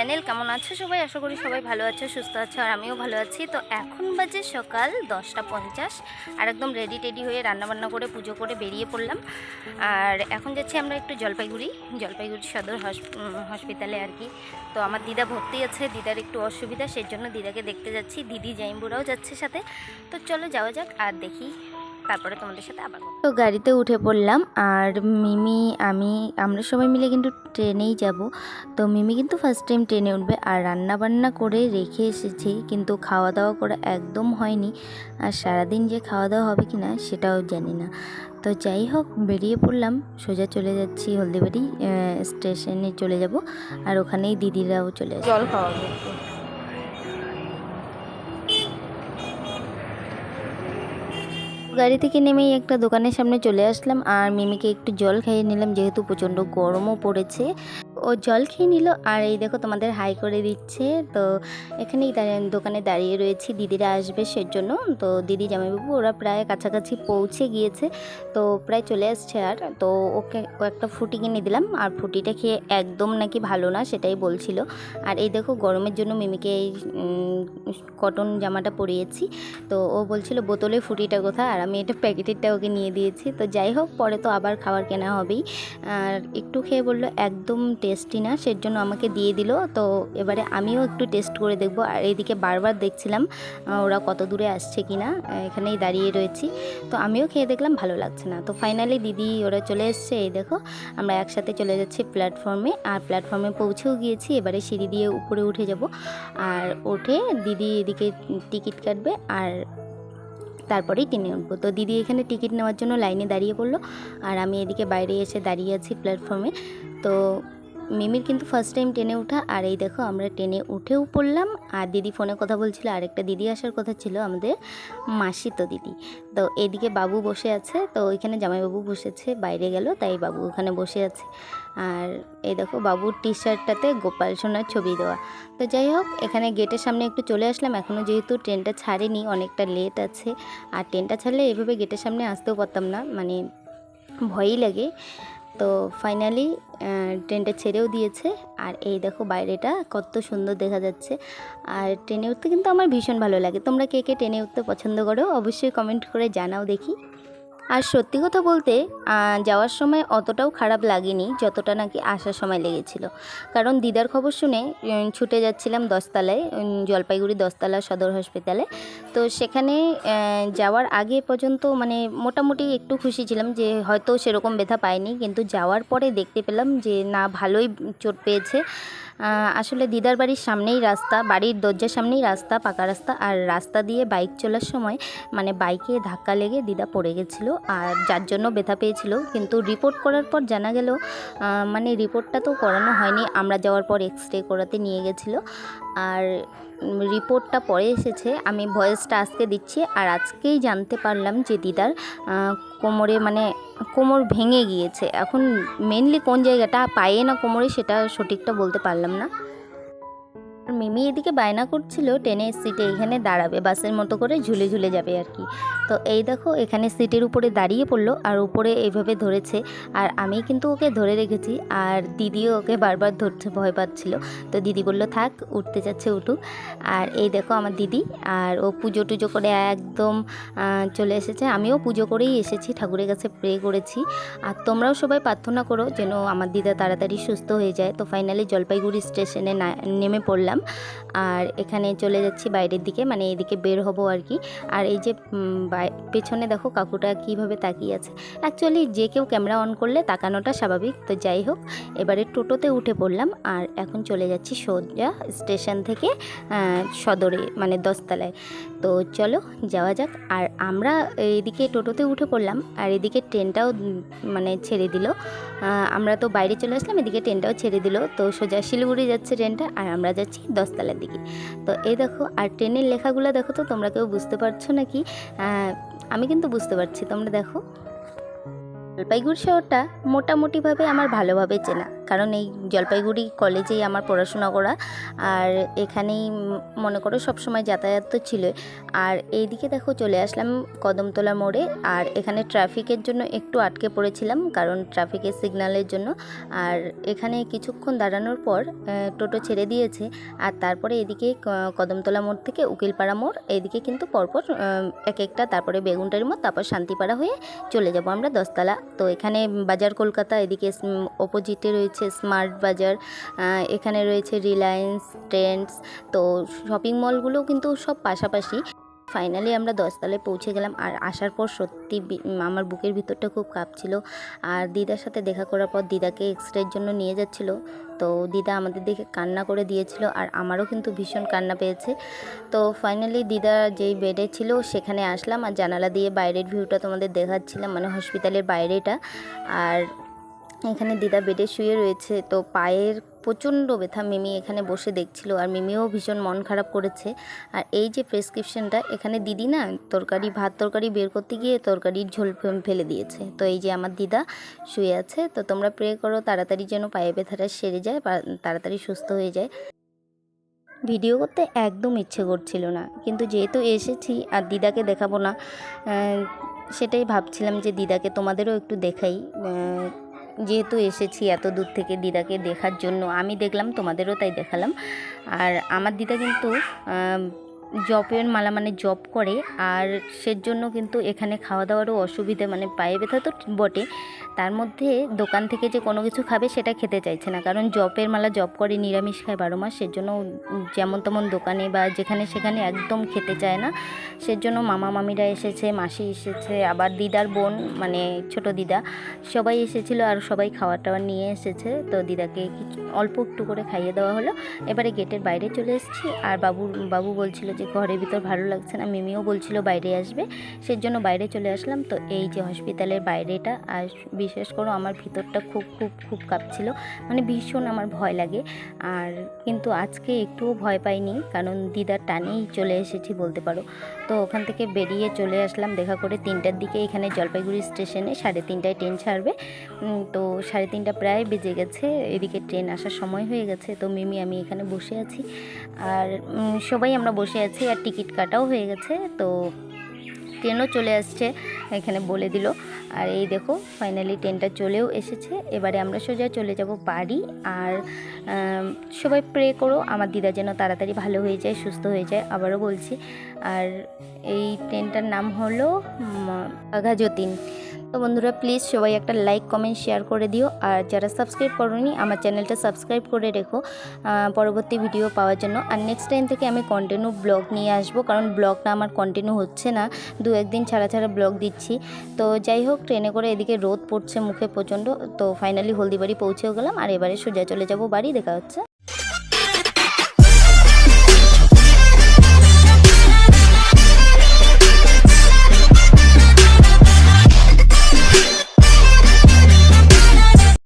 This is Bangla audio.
চ্যানেল। কেমন আছো সবাই? আশা করি সবাই ভালো আছো, সুস্থ আছো, আর আমিও ভালো আছি। তো এখন বাজে সকাল দশটা পঞ্চাশ, আর একদম রেডি টেডি হয়ে রান্নাবান্না করে, পুজো করে বেরিয়ে পড়লাম। আর এখন যাচ্ছি আমরা একটু জলপাইগুড়ি। জলপাইগুড়ি সদর হস- হসপিটালে আর কি। তো আমার দিদা ভর্তি আছে, দিদার একটু অসুবিধা সেই জন্য দিদাকে দেখতে যাচ্ছি। দিদি জাইম্বুরাও যাচ্ছে সাথে। তো চলো যাওয়া যাক, আর দেখি তারপরে তোমাদের সাথে আবার তো গাড়িতে উঠে পড়লাম আর মিমি আমি আমরা সবাই মিলে কিন্তু ট্রেনেই যাব। তো মিমি কিন্তু ফার্স্ট টাইম ট্রেনে উঠবে আর রান্না বান্না করে রেখে এসেছি কিন্তু খাওয়া দাওয়া করা একদম হয়নি। আর সারাদিন যে খাওয়া দাওয়া হবে কি না সেটাও জানি না। তো যাই হোক বেরিয়ে পড়লাম সোজা চলে যাচ্ছি হলদিবাড়ি স্টেশনে চলে যাব। আর ওখানেই দিদিরাও চলে আসবে। জল খাওয়া গাড়ি থেকে নেমেই একটা দোকানের সামনে চলে আসলাম আর মিমিকে একটু জল খাইয়ে নিলাম, যেহেতু প্রচণ্ড গরমও পড়েছে। ও জল খেয়ে নিল আর এই দেখো তোমাদের হাই করে দিচ্ছে। তো এখানেই দোকানে দাঁড়িয়ে রয়েছি, দিদিরা আসবে সেজন্য। তো দিদি জামাইবাবু, ওরা প্রায় কাছাকাছি পৌঁছে গিয়েছে। তো প্রায় চলে আসছে আর। তো ওকে একটা ফুটি কিনে দিলাম। আর ফুটিটা খেয়ে একদম নাকি ভালো না, সেটাই বলছিল। আর এই দেখো গরমের জন্য মিমিকে এই কটন জামাটা পরিয়েছি। তো ও বলছিল, বোতলে ফুটিটা কোথা আর আমি এটা প্যাকেটেরটা ওকে নিয়ে দিয়েছি। তো যাই হোক, পরে তো আবার খাবার কেনা হবেই। আর একটু খেয়ে বলল, একদম টেস্টি না সের জন্য আমাকে দিয়ে দিল। তো এবারে আমিও একটু টেস্ট করে দেখব। আর এইদিকে বারবার দেখছিলাম ওরা কত দূরে আসছে কি না এখানেই দাঁড়িয়ে রয়েছি। তো আমিও খেয়ে দেখলাম, ভালো লাগছে না। তো ফাইনালি দিদি, ওরা চলে এসছে, এই দেখো, আমরা একসাথে চলে যাচ্ছি প্ল্যাটফর্মে আর প্ল্যাটফর্মে পৌঁছেও গিয়েছি, এবারে সিঁড়ি দিয়ে উপরে উঠে যাব। আর উঠে দিদি এদিকে টিকিট কাটবে আর তারপরেই ট্রেনে উঠবো তো দিদি এখানে টিকিট নেওয়ার জন্য লাইনে দাঁড়িয়ে পড়ল আর আমি এদিকে বাইরে এসে দাঁড়িয়ে আছি প্ল্যাটফর্মে তো মিমির কিন্তু ফার্স্ট টাইম ট্রেনে ওঠা আর এই দেখো আমরা ট্রেনে উঠেও পড়লাম। আর দিদি ফোনে কথা বলছিল, আরেকটা দিদি আসার কথা ছিল আমাদের মাসি তো দিদি। তো এদিকে বাবু বসে আছে, তো ওইখানে জামাইবাবু বসেছে, বাইরে গেল, তাই বাবু ওখানে বসে আছে। আর এই দেখো বাবুর টি শার্টটাতে গোপাল সোনার ছবি দেওয়া। তো যাই হোক, এখানে গেটের সামনে একটু চলে আসলাম। এখনও যেহেতু ট্রেনটা ছাড়েনি, অনেকটা লেট আছে। আর ট্রেনটা ছাড়লে এভাবে গেটের সামনে আসতেও পারতাম না মানে ভয়ই লাগে। তো ফাইনালি ট্রেনটা ছেড়েও দিয়েছে। আর এই দেখো বাইরেটা কত সুন্দর দেখা যাচ্ছে। আর ট্রেনে উঠতে কিন্তু আমার ভীষণ ভালো লাগে। তোমরা কে কে ট্রেনে উঠতে পছন্দ করো, অবশ্যই কমেন্ট করে জানাও দেখি। আর সত্যি কথা বলতে যাওয়ার সময় অতটাও খারাপ লাগেনি যতটা নাকি আসার সময় লেগেছিল। কারণ দিদার খবর শুনে ছুটে যাচ্ছিলাম দশতলায় জলপাইগুড়ি দশতলা সদর হসপিটালে তো সেখানে যাওয়ার আগে পর্যন্ত মানে মোটামুটি একটু খুশি ছিলাম যে হয়তো সেরকম ব্যথা পাইনি কিন্তু যাওয়ার পরে দেখতে পেলাম যে না, ভালোই চোট পেয়েছে। আসলে দিদার বাড়ির সামনেই রাস্তা, বাড়ির দরজার সামনেই রাস্তা, পাকা রাস্তা আর রাস্তা দিয়ে বাইক চলার সময় মানে বাইকে ধাক্কা লেগে দিদা পড়ে গেছিল আর যার জন্য ব্যথা পেয়েছিল। কিন্তু রিপোর্ট করার পর জানা গেল মানে রিপোর্টটা তো করানো হয়নি। আমরা যাওয়ার পর এক্স রে করাতে নিয়ে গেছিল। আর রিপোর্টটা পরে এসেছে। আমি ভয়েসটা আজকে দিচ্ছি আর আজকেই জানতে পারলাম যে দিদার কোমরে মানে কোমর ভেঙে গিয়েছে। এখন মেনলি কোন জায়গাটা পায়ে না কোমরে সেটা সঠিকটা বলতে পারলাম না। আর মিমি এদিকে বায়না করছিল ট্রেনের সিটে এখানে দাঁড়াবে, বাসের মতো করে ঝুলে ঝুলে যাবে আর কি। তো এই দেখো, এখানে সিটের উপরে দাঁড়িয়ে পড়ল আর উপরে এইভাবে ধরেছে। আর আমি কিন্তু ওকে ধরে রেখেছি আর দিদিও ওকে বারবার ধরতে ভয় পাচ্ছিল। তো দিদি বলল, থাক, উঠতে যাচ্ছে, উঠুক। আর এই দেখো আমার দিদি, আর ও পুজো টুজো করে একদম চলে এসেছে। আমিও পুজো করেই এসেছি, ঠাকুরের কাছে প্রে করেছি। আর তোমরাও সবাই প্রার্থনা করো যেন আমার দিদা তাড়াতাড়ি সুস্থ হয়ে যায়। তো ফাইনালি জলপাইগুড়ি স্টেশনে নেমে পড়লাম। আর এখানে চলে যাচ্ছি বাইরের দিকে মানে এদিকে বের হব আর কি। আর এই যে পেছনে দেখো কাকুটা কীভাবে তাকিয়ে আছে। অ্যাকচুয়ালি যে কেউ ক্যামেরা অন করলে তাকানোটা স্বাভাবিক। তো যাই হোক, এবারে টোটোতে উঠে পড়লাম আর এখন চলে যাচ্ছি সোজা স্টেশন থেকে সদরে মানে দশতলায়। তো চলো যাওয়া যাক। আর আমরা এদিকে টোটোতে উঠে পড়লাম আর এদিকে ট্রেনটাও মানে ছেড়ে দিল। আমরা তো বাইরে চলে আসলাম, এদিকে ট্রেনটাও ছেড়ে দিল। তো সোজা শিলিগুড়ি যাচ্ছে ট্রেনটা আর আমরা যাচ্ছি দশতলার দিকে। তো এই দেখো, আর ট্রেনের লেখাগুলো দেখো তো, তোমরা কেউ বুঝতে পারছ নাকি? আমি কিন্তু বুঝতে পারছি, তোমরা দেখো। জলপাইগুড়ি শহরটা মোটামুটিভাবে আমার ভালোভাবে চেনা। কারণ এই জলপাইগুড়ি কলেজেই আমার পড়াশোনা করা। আর এখানেই মনে করো সবসময় যাতায়াত তো ছিল আর এইদিকে দেখো চলে আসলাম কদমতলা মোড়ে। আর এখানে ট্রাফিকের জন্য একটু আটকে পড়েছিলাম কারণ ট্রাফিকের সিগন্যালের জন্য। আর এখানে কিছুক্ষণ দাঁড়ানোর পর টোটো ছেড়ে দিয়েছে। আর তারপরে এদিকে কদমতলা মোড় থেকে উকিলপাড়া মোড়। এইদিকে কিন্তু পরপর এক একটা তারপরে বেগুনটারি মোড়, তারপর শান্তিপাড়া হয়ে চলে যাব আমরা দশতলা। তো এখানে বাজার কলকাতা, এদিকে অপোজিটে রয়েছে স্মার্ট বাজার এখানে রয়েছে রিলায়েন্স, ট্রেন্ডস, তো শপিং মলগুলোও কিন্তু সব পাশাপাশি। ফাইনালি আমরা দশতলায় পৌঁছে গেলাম আর আসার পর সত্যি আমার বুকের ভিতরটা খুব কাঁপছিল। আর দিদার সাথে দেখা করার পর দিদাকে এক্সরের জন্য নিয়ে যাচ্ছিল। তো দিদা আমাদের দেখে কান্না করে দিয়েছিল আর আমারও কিন্তু ভীষণ কান্না পেয়েছে। তো ফাইনালি দিদা যেই বেডে ছিল সেখানে আসলাম আর জানালা দিয়ে বাইরের ভিউটা তোমাদের দেখাচ্ছিলাম মানে হসপিটালের বাইরেটা। আর এখানে দিদা বেডে শুয়ে রয়েছে, তো পায়ের প্রচণ্ড ব্যথা মিমি এখানে বসে দেখছিল আর মিমিও ভীষণ মন খারাপ করেছে। আর এই যে প্রেসক্রিপশনটা এখানে দিদি না তরকারি, ভাত তরকারি বের করতে গিয়ে তরকারির ঝোল ফেলে দিয়েছে। তো এই যে আমার দিদা শুয়ে আছে, তো তোমরা প্রে করো তাড়াতাড়ি যেন পায়ে ব্যথাটা সেরে যায় তাড়াতাড়ি সুস্থ হয়ে যায়। ভিডিও করতে একদম ইচ্ছে করছিল না, কিন্তু যেহেতু এসেছি আর দিদাকে দেখাবো না সেটাই ভাবছিলাম যে দিদাকে তোমাদেরও একটু দেখাই যেহেতু এসেছি এত দূর থেকে দিদাকে দেখার জন্য, আমি দেখলাম, তোমাদেরও তাই দেখালাম। আর আমার দিদা কিন্তু জপের মালা মানে জব করে, আর সেজন্য কিন্তু এখানে খাওয়া দাওয়ারও অসুবিধে মানে পায়ে ব্যথা তো বটে। তার মধ্যে দোকান থেকে যে কোনো কিছু খাবে সেটা খেতে চাইছে না। কারণ জবের মালা জব করে নিরামিষ খায় বারো মাস, সেজন্য যেমন তেমন দোকানে বা যেখানে সেখানে একদম খেতে চায় না। সেজন্য মামা মামিরা এসেছে, মাসি এসেছে, আবার দিদার বোন মানে ছোট দিদা, সবাই এসেছিল আর সবাই খাবার টাবার নিয়ে এসেছে। তো দিদাকে অল্প একটু করে খাইয়ে দেওয়া হলো। এবারে গেটের বাইরে চলে এসেছি আর বাবু বাবু বলছিল যে ঘরের ভিতর ভালো লাগছে না। মিমিও বলছিল বাইরে আসবে, সেজন্য বাইরে চলে আসলাম। তো এই যে হসপিটালের বাইরেটা, আর বিশেষ করে আমার ভিতরটা খুব খুব খুব কাঁপছিল। মানে ভীষণ আমার ভয় লাগে। আর কিন্তু আজকে একটুও ভয় পাইনি, কারণ দিদার টানেই চলে এসেছি বলতে পারো। তো ওখান থেকে বেরিয়ে চলে আসলাম, দেখা করে তিনটার দিকে এখানে জলপাইগুড়ি স্টেশনে সাড়ে তিনটায় ট্রেন ছাড়বে। তো সাড়ে তিনটা প্রায় বেজে গেছে, এদিকে ট্রেন আসার সময় হয়ে গেছে। তো মিমি, আমি এখানে বসে আছি। আর সবাই আমরা বসে আছি আর টিকিট কাটাও হয়ে গেছে। তো ট্রেনও চলে আসছে, এখানে বলে দিল। আর এই দেখো ফাইনালি ট্রেনটা চলেও এসেছে। এবারে আমরা সোজা চলে যাব বাড়ি। আর সবাই প্রে করো, আমার দিদা যেন তাড়াতাড়ি ভালো হয়ে যায়, সুস্থ হয়ে যায়, আবারও বলছি। আর এই ট্রেনটার নাম হলো বাঘা যতীন তো বন্ধুরা প্লিজ সবাই একটা লাইক কমেন্ট শেয়ার করে দিও। আর যারা সাবস্ক্রাইব করোনি, আমার চ্যানেলটা সাবস্ক্রাইব করে রেখো পরবর্তী ভিডিও পাওয়ার জন্য। আর নেক্সট টাইম থেকে আমি কন্টিনিউ ব্লগ নিয়ে আসব, কারণ ব্লগটা আমার কন্টিনিউ হচ্ছে না। দু একদিন ছাড়া ছাড়া ব্লগ দিচ্ছি। তো যাই হোক ট্রেনে করে এদিকে রোদ পড়ছে মুখে প্রচণ্ড। তো ফাইনালি হলদিবাড়ি পৌঁছেও গেলাম, আর এবারে সোজা চলে যাব বাড়ি, দেখা হচ্ছে।